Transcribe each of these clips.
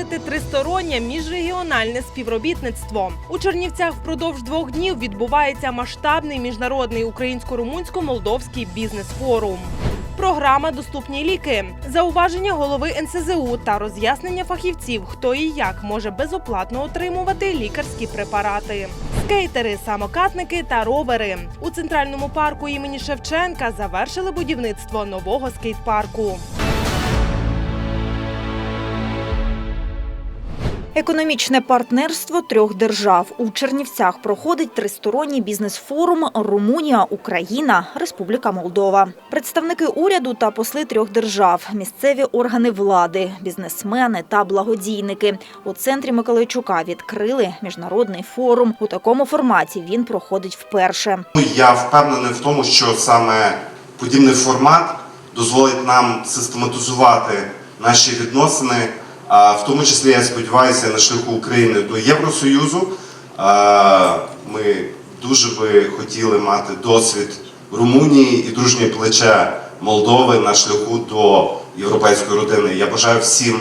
посилити тристороннє міжрегіональне співробітництво. У Чернівцях впродовж двох днів відбувається масштабний міжнародний українсько-румунсько-молдовський бізнес-форум. Програма Доступні ліки, зауваження голови НСЗУ та роз'яснення фахівців, хто і як може безоплатно отримувати лікарські препарати. Скейтери, самокатники та ровери у центральному парку імені Шевченка завершили будівництво нового скейт-парку. Економічне партнерство трьох держав у Чернівцях проходить тристоронній бізнес-форум Румунія, Україна, Республіка Молдова. Представники уряду та посли трьох держав, місцеві органи влади, бізнесмени та благодійники у центрі Миколайчука відкрили міжнародний форум. У такому форматі він проходить вперше. Ну, Я впевнений в тому, що саме подібний формат дозволить нам систематизувати наші відносини, в тому числі я сподіваюся на шляху України до Євросоюзу. Ми дуже би хотіли мати досвід Румунії і дружнє плече Молдови на шляху до європейської родини. Я бажаю всім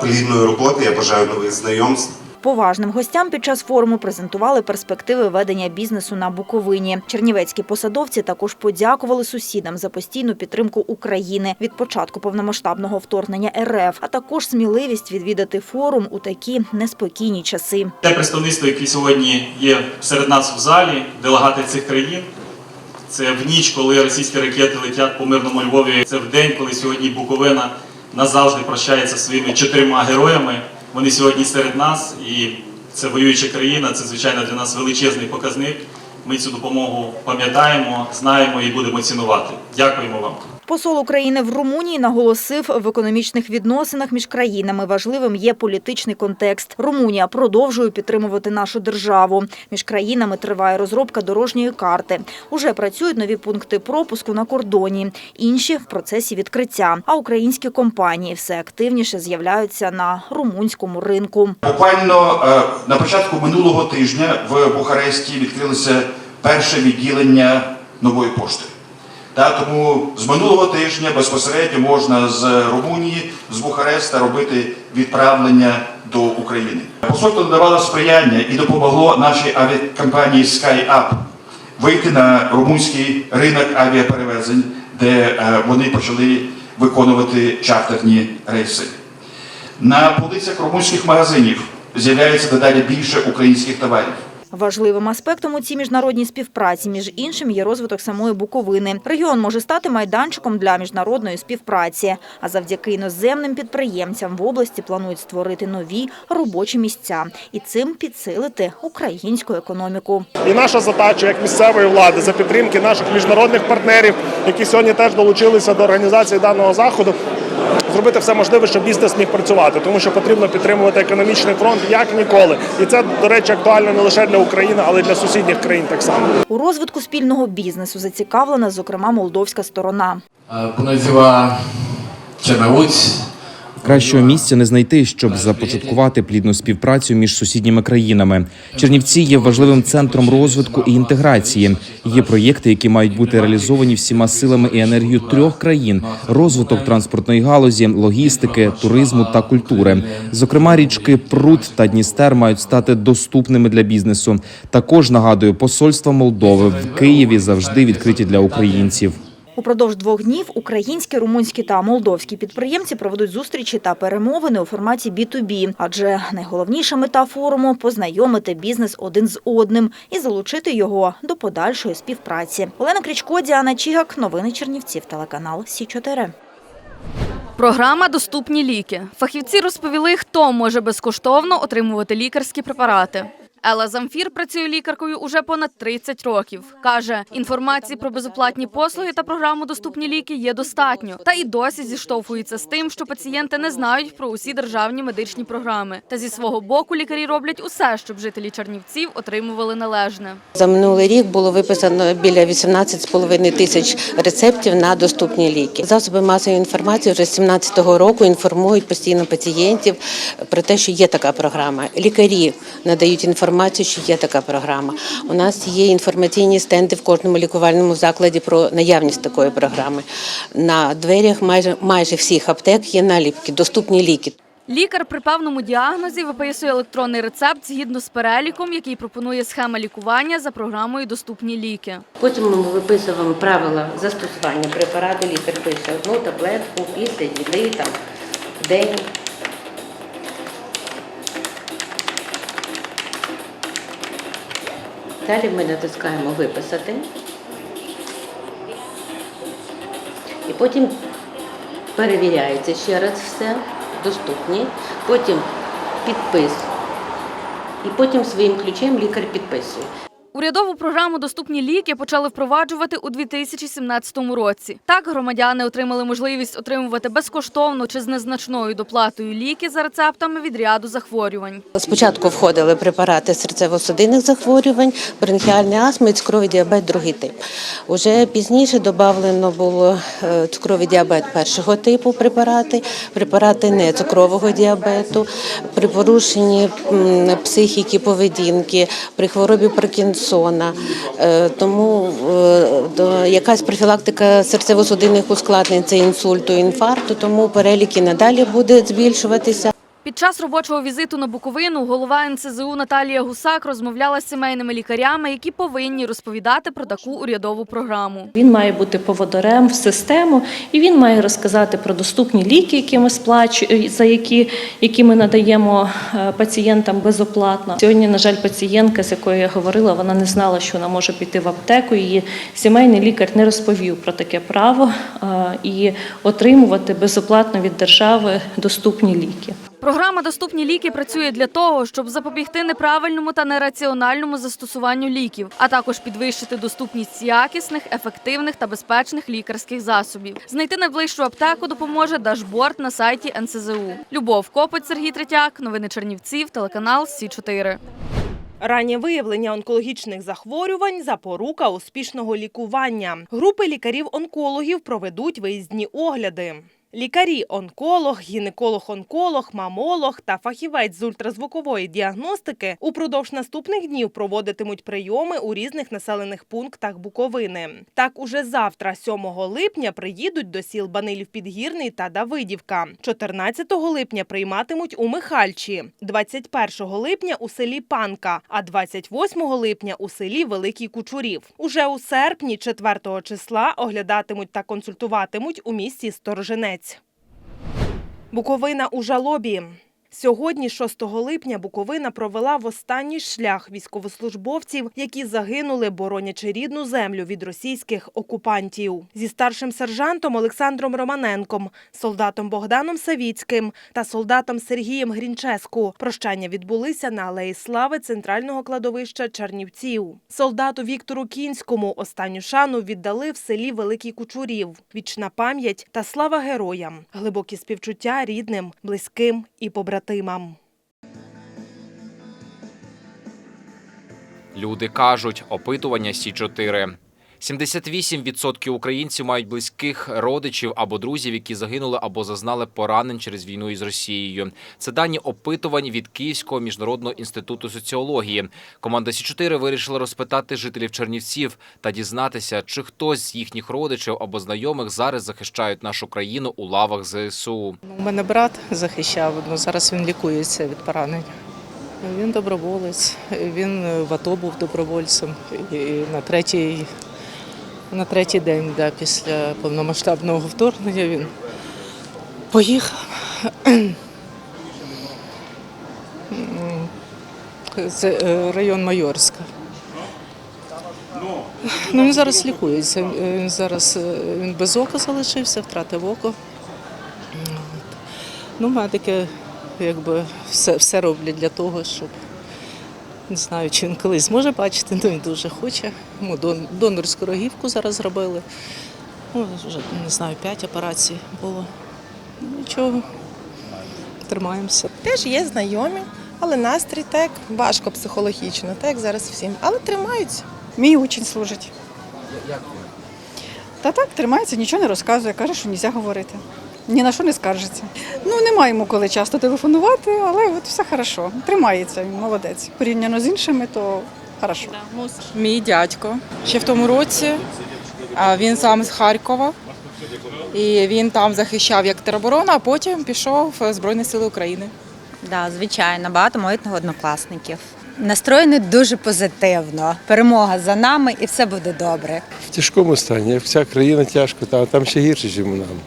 плідної роботи, я бажаю нових знайомств. Поважним гостям під час форуму презентували перспективи ведення бізнесу на Буковині. Чернівецькі посадовці також подякували сусідам за постійну підтримку України від початку повномасштабного вторгнення РФ, а також сміливість відвідати форум у такі неспокійні часи. Те представництво, яке сьогодні є серед нас в залі, делегати цих країн. Це в ніч, коли російські ракети летять по мирному Львові. Це в день, коли сьогодні Буковина назавжди прощається своїми чотирма героями. Вони сьогодні серед нас, і це воююча країна. Це звичайно для нас величезний показник. Ми цю допомогу пам'ятаємо, знаємо і будемо цінувати. Дякуємо вам. Посол України в Румунії наголосив, в економічних відносинах між країнами важливим є політичний контекст. Румунія продовжує підтримувати нашу державу. Між країнами триває розробка дорожньої карти. Уже працюють нові пункти пропуску на кордоні. Інші в процесі відкриття. А українські компанії все активніше з'являються на румунському ринку. Буквально е, на початку минулого тижня в Бухаресті відкрилося перше відділення нової пошти. Тому з минулого тижня безпосередньо можна з Румунії, з Бухареста робити відправлення до України. Посольство надавало сприяння і допомогло нашій авіакомпанії SkyUp вийти на румунський ринок авіаперевезень, де е, вони почали виконувати чартерні рейси. На полицях румунських магазинів з'являється дедалі більше українських товарів. Важливим аспектом у цій міжнародній співпраці, між іншим, є розвиток самої Буковини. Регіон може стати майданчиком для міжнародної співпраці. А завдяки іноземним підприємцям в області планують створити нові робочі місця і цим підсилити українську економіку. І наша задача як місцевої влади за підтримки наших міжнародних партнерів, які сьогодні теж долучилися до організації даного заходу, зробити все можливе, щоб бізнес міг працювати, тому що потрібно підтримувати економічний фронт як ніколи. І це, до речі, актуально не лише для України, але й для сусідніх країн так само. У розвитку спільного бізнесу зацікавлена, зокрема, молдовська сторона. Bună ziua, Cernăuți! Кращого місця не знайти, щоб започаткувати плідну співпрацю між сусідніми країнами. Чернівці є важливим центром розвитку і інтеграції. Є проєкти, які мають бути реалізовані всіма силами і енергією трьох країн: розвиток транспортної галузі, логістики, туризму та культури. Зокрема, річки Прут та Дністер мають стати доступними для бізнесу. Також нагадую, посольства Молдови в Києві завжди відкриті для українців. Упродовж двох днів українські, румунські та молдовські підприємці проведуть зустрічі та перемовини у форматі B2B. Адже найголовніша мета форуму познайомити бізнес один з одним і залучити його до подальшої співпраці. Олена Крічко, Діана Чігак, новини Чернівців, телеканал Сі 4 Програма Доступні ліки. Фахівці розповіли, хто може безкоштовно отримувати лікарські препарати. Елла Замфір працює лікаркою уже понад 30 років. Каже, інформації про безоплатні послуги та програму Доступні ліки є достатньо. Та і досі зіштовхується з тим, що пацієнти не знають про усі державні медичні програми. Та зі свого боку лікарі роблять усе, щоб жителі Чернівців отримували належне. За минулий рік було виписано біля 18,5 тисяч рецептів на доступні ліки. Засоби масової інформації вже з 2017 року інформують постійно пацієнтів про те, що є така програма. Лікарі надають інформацію, що є така програма. У нас є інформаційні стенди в кожному лікувальному закладі про наявність такої програми. На дверях майже майже всіх аптек є наліпки, доступні ліки. Лікар при певному діагнозі виписує електронний рецепт згідно з переліком, який пропонує схема лікування за програмою Доступні ліки. Потім ми виписуємо правила застосування препарату. Лікар пише одну таблетку після їди там в день. Далі ми натискаємо виписати. І потім перевіряється ще раз все, доступні. Потім підпис. І потім своїм ключем лікар підписує. Програму Доступні ліки почали впроваджувати у 2017 році. Так громадяни отримали можливість отримувати безкоштовно чи з незначною доплатою ліки за рецептами від ряду захворювань. Спочатку входили препарати серцево-судинних захворювань, бронхіальний астми цукровий діабет другий тип. Уже пізніше додано було е, цукровий діабет першого типу препарати, препарати не цукрового діабету, при порушенні психіки, поведінки, при хворобі Паркінсона. Е, Тому е, якась профілактика серцево-судинних ускладнень це інсульту, інфаркту, тому перелік і надалі буде збільшуватися. Під час робочого візиту на Буковину голова НСЗУ Наталія Гусак розмовляла з сімейними лікарями, які повинні розповідати про таку урядову програму. Він має бути поводорем в систему, і він має розказати про доступні ліки, які ми сплачуємо, за які, які ми надаємо е, пацієнтам безоплатно. Сьогодні, на жаль, пацієнтка, з якою я говорила, вона не знала, що вона може піти в аптеку. Її сімейний лікар не розповів про таке право е, і отримувати безоплатно від держави доступні ліки. Програма Доступні ліки працює для того, щоб запобігти неправильному та нераціональному застосуванню ліків, а також підвищити доступність якісних, ефективних та безпечних лікарських засобів. Знайти найближчу аптеку допоможе дашборд на сайті НСЗУ. Любов Копоть, Сергій Третяк, новини Чернівців, телеканал Сі 4 Раннє виявлення онкологічних захворювань запорука успішного лікування. Групи лікарів-онкологів проведуть виїзні огляди. Лікарі-онколог, гінеколог-онколог, мамолог та фахівець з ультразвукової діагностики упродовж наступних днів проводитимуть прийоми у різних населених пунктах Буковини. Так, уже завтра, 7 липня, приїдуть до сіл Банилів Підгірний та Давидівка. 14 липня прийматимуть у Михальчі, 21 липня у селі Панка, а 28 липня у селі Великий Кучурів. Уже у серпні, 4 числа, оглядатимуть та консультуватимуть у місті Сторожинець. Буковина у жалобі. Сьогодні, 6 липня, Буковина провела в останній шлях військовослужбовців, які загинули, боронячи рідну землю від російських окупантів. Зі старшим сержантом Олександром Романенком, солдатом Богданом Савіцьким та солдатом Сергієм Грінческу прощання відбулися на Алеї Слави центрального кладовища Чернівців. Солдату Віктору Кінському останню шану віддали в селі Великий Кучурів. Вічна пам'ять та слава героям, глибокі співчуття рідним, близьким і побратимам. Люди кажуть, опитування Сі 4 78% українців мають близьких родичів або друзів, які загинули або зазнали поранень через війну із Росією. Це дані опитувань від Київського міжнародного інституту соціології. Команда Сі 4 вирішила розпитати жителів Чернівців та дізнатися, чи хтось з їхніх родичів або знайомих зараз захищають нашу країну у лавах ЗСУ. У мене брат захищав, ну зараз він лікується від поранень. Він доброволець, він в АТО був добровольцем. І на третій, на третій день да, після повномасштабного вторгнення він поїхав. Це е, район Майорська. Ну, він зараз лікується. Він зараз е, він без ока залишився, втратив око. Ну, медики якби все, все роблять для того, щоб не знаю, чи він колись зможе бачити, ну він дуже хоче. Ми донорську рогівку зараз зробили. Ну, вже не знаю, п'ять операцій було. Ну, Нічого, тримаємося. Теж є знайомі, але настрій так важко психологічно, так як зараз всім. Але тримаються. Мій учень служить. Та так, тримається, нічого не розказує, каже, що не можна говорити. Ні на що не скаржиться. Ну, немає йому коли часто телефонувати, але от все хорошо. Тримається, він молодець. Порівняно з іншими, то хорошо. Мій дядько ще в тому році. а Він сам з Харкова. І він там захищав як тероборону, а потім пішов в Збройні Сили України. Да, звичайно, багато моїх однокласників. Настроєні дуже позитивно. Перемога за нами і все буде добре. В тяжкому стані, вся країна тяжко, та там ще гірше, ніж нам.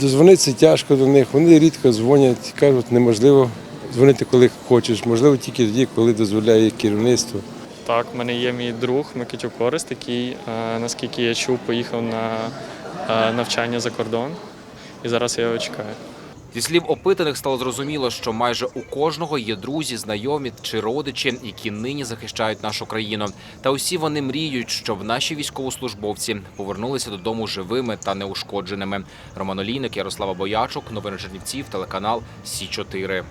Дозвонитися тяжко до них, вони рідко дзвонять, кажуть, неможливо дзвонити, коли хочеш, можливо, тільки тоді, коли дозволяє керівництво. Так, в мене є мій друг Микитюк Корист, який, е, наскільки я чув, поїхав на е, навчання за кордон. І зараз я його чекаю. Зі слів опитаних стало зрозуміло, що майже у кожного є друзі, знайомі чи родичі, які нині захищають нашу країну. Та усі вони мріють, щоб наші військовослужбовці повернулися додому живими та неушкодженими. Роман Олійник, Ярослава Боячук, новини Чернівців, телеканал Сі 4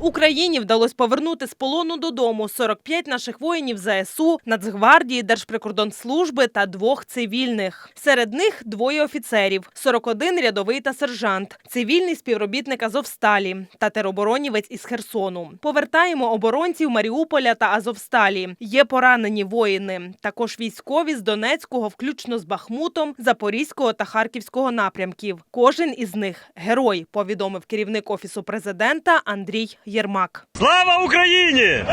Україні вдалося повернути з полону додому 45 наших воїнів ЗСУ, Нацгвардії, Держприкордонслужби та двох цивільних. Серед них двоє офіцерів: 41 рядовий та сержант, цивільний співробітник Азовсталі та тероборонівець із Херсону. Повертаємо оборонців Маріуполя та Азовсталі. Є поранені воїни. Також військові з Донецького, включно з Бахмутом, Запорізького та Харківського напрямків. Кожен із них герой, повідомив керівник офісу президента Андрій Єрмак. Слава Україні!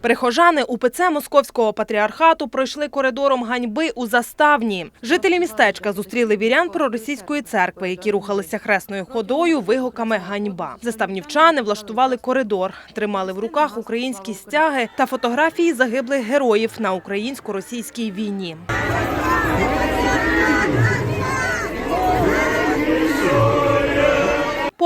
Прихожани УПЦ Московського патріархату пройшли коридором ганьби у заставні. Жителі містечка зустріли вірян проросійської церкви, які рухалися хресною ходою вигуками ганьба. Заставнівчани влаштували коридор, тримали в руках українські стяги та фотографії загиблих героїв на українсько-російській війні.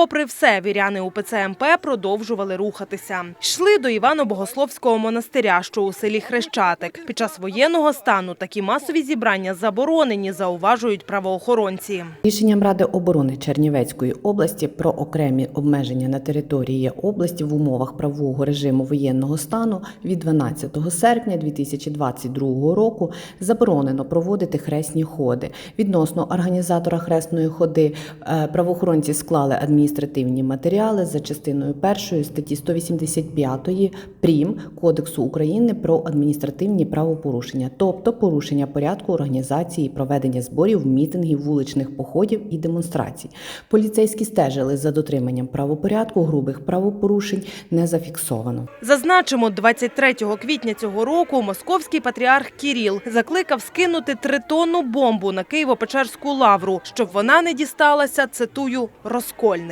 Попри все, віряни УПЦ МП продовжували рухатися. Йшли до Івано-Богословського монастиря, що у селі Хрещатик. Під час воєнного стану такі масові зібрання заборонені, зауважують правоохоронці. Рішенням Ради оборони Чернівецької області про окремі обмеження на території області в умовах правового режиму воєнного стану від 12 серпня 2022 року заборонено проводити хресні ходи. Відносно організатора хресної ходи е, правоохоронці склали адміністративні матеріали за частиною першої статті 185 прим Кодексу України про адміністративні правопорушення, тобто порушення порядку організації і проведення зборів, мітингів, вуличних походів і демонстрацій. Поліцейські стежили за дотриманням правопорядку, грубих правопорушень не зафіксовано. Зазначимо, 23 квітня цього року московський патріарх Кіріл закликав скинути тритонну бомбу на Києво-Печерську лавру, щоб вона не дісталася, цитую,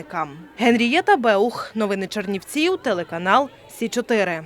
розкольникам. Генрієта Беух, новини Чернівців, телеканал Сі 4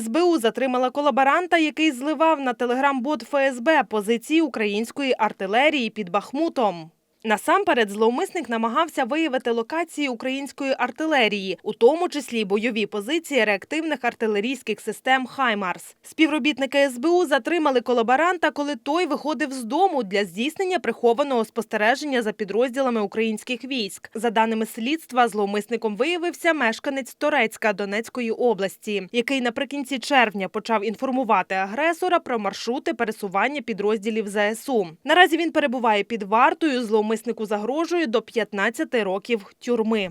СБУ затримала колаборанта, який зливав на телеграм-бот ФСБ позиції української артилерії під Бахмутом. Насамперед, зловмисник намагався виявити локації української артилерії, у тому числі бойові позиції реактивних артилерійських систем «Хаймарс». Співробітники СБУ затримали колаборанта, коли той виходив з дому для здійснення прихованого спостереження за підрозділами українських військ. За даними слідства, зловмисником виявився мешканець Торецька Донецької області, який наприкінці червня почав інформувати агресора про маршрути пересування підрозділів ЗСУ. Наразі він перебуває під вартою. Зловмиснику загрожує до 15 років тюрми.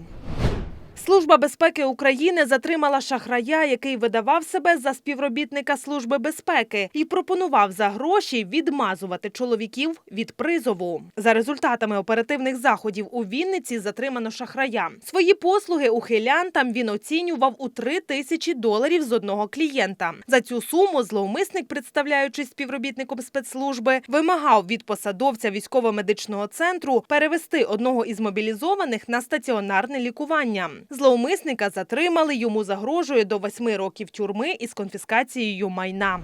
Служба безпеки України затримала шахрая, який видавав себе за співробітника служби безпеки і пропонував за гроші відмазувати чоловіків від призову. За результатами оперативних заходів у Вінниці затримано шахрая. Свої послуги ухилянтам він оцінював у 3 тисячі доларів з одного клієнта. За цю суму зловмисник, представляючись співробітником спецслужби, вимагав від посадовця військово-медичного центру перевести одного із мобілізованих на стаціонарне лікування. Зловмисника затримали. Йому загрожує до восьми років тюрми із конфіскацією майна.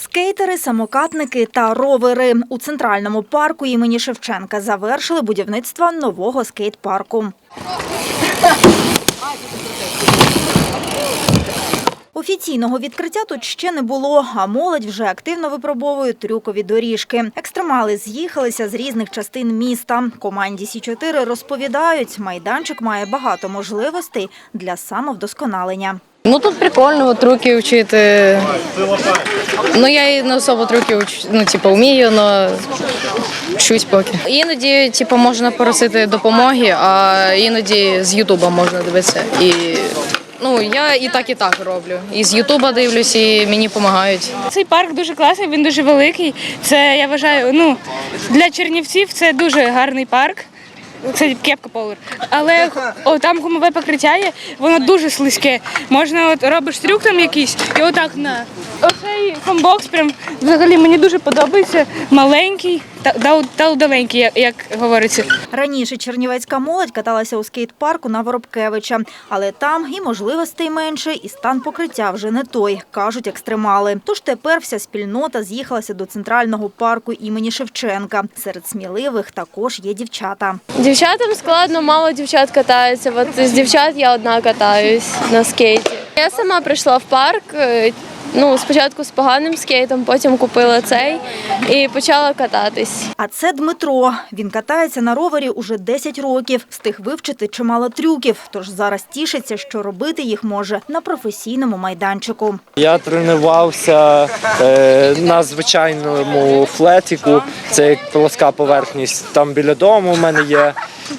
Скейтери, самокатники та ровери у центральному парку імені Шевченка завершили будівництво нового скейт-парку. Офіційного відкриття тут ще не було, а молодь вже активно випробовує трюкові доріжки. Екстремали з'їхалися з різних частин міста. Команді Сі 4 розповідають, майданчик має багато можливостей для самовдосконалення. Ну тут прикольно от, трюки вчити. Ну я і не особо трюки уч- ну, типу, вмію, але вчусь поки. Іноді, типу, можна просити допомоги, а іноді з Ютуба можна дивитися. І ну я і так, і так роблю. І з Ютуба дивлюсь, і мені допомагають. Цей парк дуже класний, він дуже великий. Це я вважаю, ну для чернівців це дуже гарний парк. Це кепка повер. Але о, там гумове покриття є, воно дуже слизьке. Можна от робиш трюк там якийсь і отак на. Оцей фомбокс прям взагалі мені дуже подобається. Маленький та, та, та як, як говориться. Раніше чернівецька молодь каталася у скейт-парку на Воробкевича, але там і можливостей менше, і стан покриття вже не той, кажуть екстремали. Тож тепер вся спільнота з'їхалася до центрального парку імені Шевченка. Серед сміливих також є дівчата. Дівчатам складно, мало дівчат катаються. От з дівчат я одна катаюсь на скейті. Я сама прийшла в парк. Ну, спочатку з поганим скейтом, потім купила цей і почала кататись. А це Дмитро. Він катається на ровері уже 10 років. Встиг вивчити чимало трюків, тож зараз тішиться, що робити їх може на професійному майданчику. Я тренувався е, на звичайному флетіку, це як плоска поверхність. Там біля дому в мене є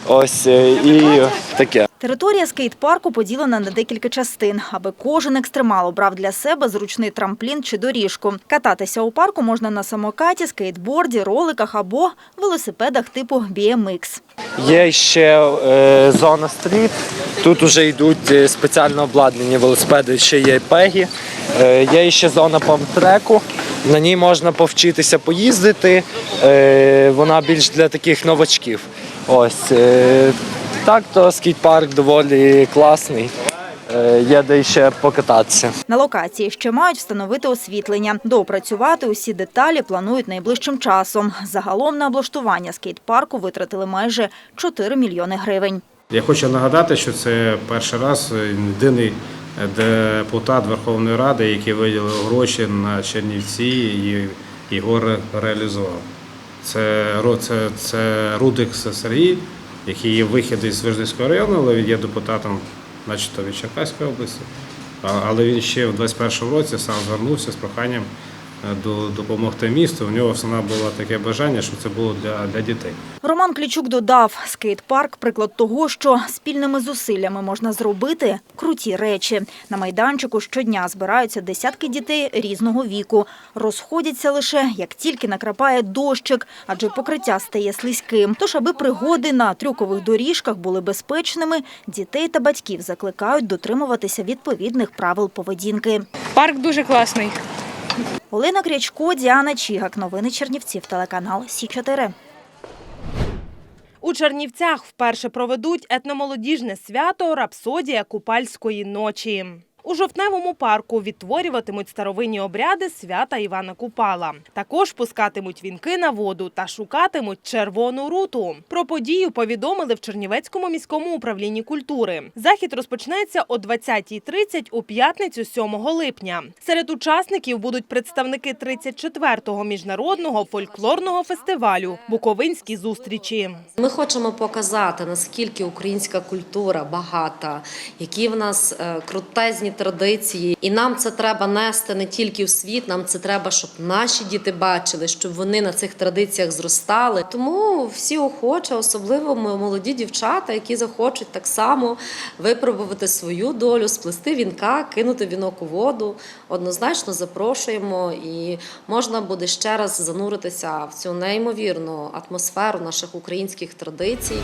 ось е, і таке. Територія скейт-парку поділена на декілька частин, аби кожен екстремал обрав для себе зручний трамплін чи доріжку. Кататися у парку можна на самокаті, скейтборді, роликах або велосипедах типу BMX. Є ще е, зона стріт. Тут вже йдуть е, спеціально обладнані велосипеди, ще є пегі. Е, є ще зона памтреку. На ній можна повчитися поїздити. Е, вона більш для таких новачків. Ось е, так, то скейт-парк доволі класний. Е, є де ще покататися. На локації ще мають встановити освітлення. Доопрацювати усі деталі планують найближчим часом. Загалом на облаштування скейт-парку витратили майже 4 мільйони гривень. Я хочу нагадати, що це перший раз е, єдиний депутат Верховної Ради, який виділив гроші на Чернівці і його реалізував. Це, це, це Рудик Сергій, який є вихід із Вижницького району, але він є депутатом, начебто від Черкаської області. Але він ще в 21-му році сам звернувся з проханням допомогти місту. У нього основне було таке бажання, щоб це було для, для дітей. Роман Клічук додав, скейт-парк – приклад того, що спільними зусиллями можна зробити круті речі. На майданчику щодня збираються десятки дітей різного віку. Розходяться лише, як тільки накрапає дощик, адже покриття стає слизьким. Тож, аби пригоди на трюкових доріжках були безпечними, дітей та батьків закликають дотримуватися відповідних правил поведінки. Парк дуже класний. Олена Крячко, Діана Чігак. Новини Чернівців. Телеканал Сі 4 У Чернівцях вперше проведуть етномолодіжне свято Рапсодія Купальської ночі. У жовтневому парку відтворюватимуть старовинні обряди свята Івана Купала. Також пускатимуть вінки на воду та шукатимуть червону руту. Про подію повідомили в Чернівецькому міському управлінні культури. Захід розпочнеться о 20.30 у п'ятницю 7 липня. Серед учасників будуть представники 34-го міжнародного фольклорного фестивалю Буковинські зустрічі. Ми хочемо показати, наскільки українська культура багата, які в нас е, крутезні традиції. І нам це треба нести не тільки в світ, нам це треба, щоб наші діти бачили, щоб вони на цих традиціях зростали. Тому всі охоче, особливо молоді дівчата, які захочуть так само випробувати свою долю, сплести вінка, кинути вінок у воду. Однозначно запрошуємо і можна буде ще раз зануритися в цю неймовірну атмосферу наших українських традицій.